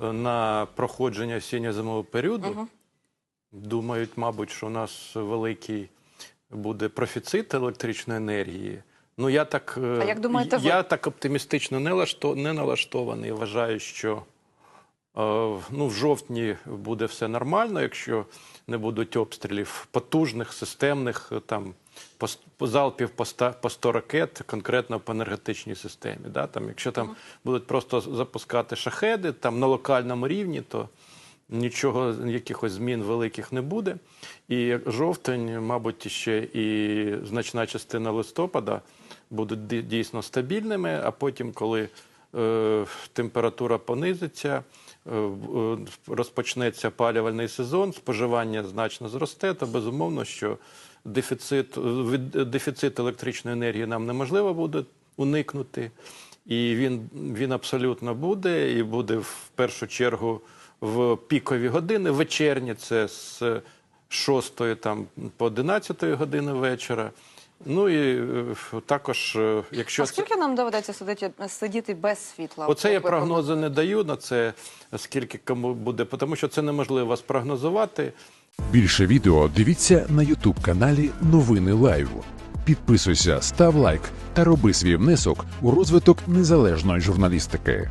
на проходження осінньо-зимового періоду. Думають, мабуть, що у нас великий буде профіцит електричної енергії. Ну, я так, е, А як думаєте ви? так оптимістично не, лашто, не налаштований. Вважаю, що ну, в жовтні буде все нормально, якщо не будуть обстрілів потужних, системних, е, там, по, по залпів по 100, по 100 ракет, конкретно по енергетичній системі. Да? Там, якщо там будуть просто запускати шахеди там, на локальному рівні, то нічого, якихось змін великих не буде. І жовтень, мабуть, ще і значна частина листопада будуть дійсно стабільними, а потім, коли е, температура понизиться, е, е, розпочнеться опалювальний сезон, споживання значно зросте, то безумовно, що дефіцит, дефіцит електричної енергії нам неможливо буде уникнути. І він, він абсолютно буде, і буде в першу чергу в пікові години, вечірні, це з 6 там, по 11 години вечора. Ну і е, також, е, якщо А це. скільки нам доведеться сидіти, сидіти без світла? Оце я прогнози не даю на це, скільки кому буде, тому що це неможливо спрогнозувати. Більше відео дивіться на Ютуб каналі Новини Лайв. Підписуйся, став лайк та роби свій внесок у розвиток незалежної журналістики.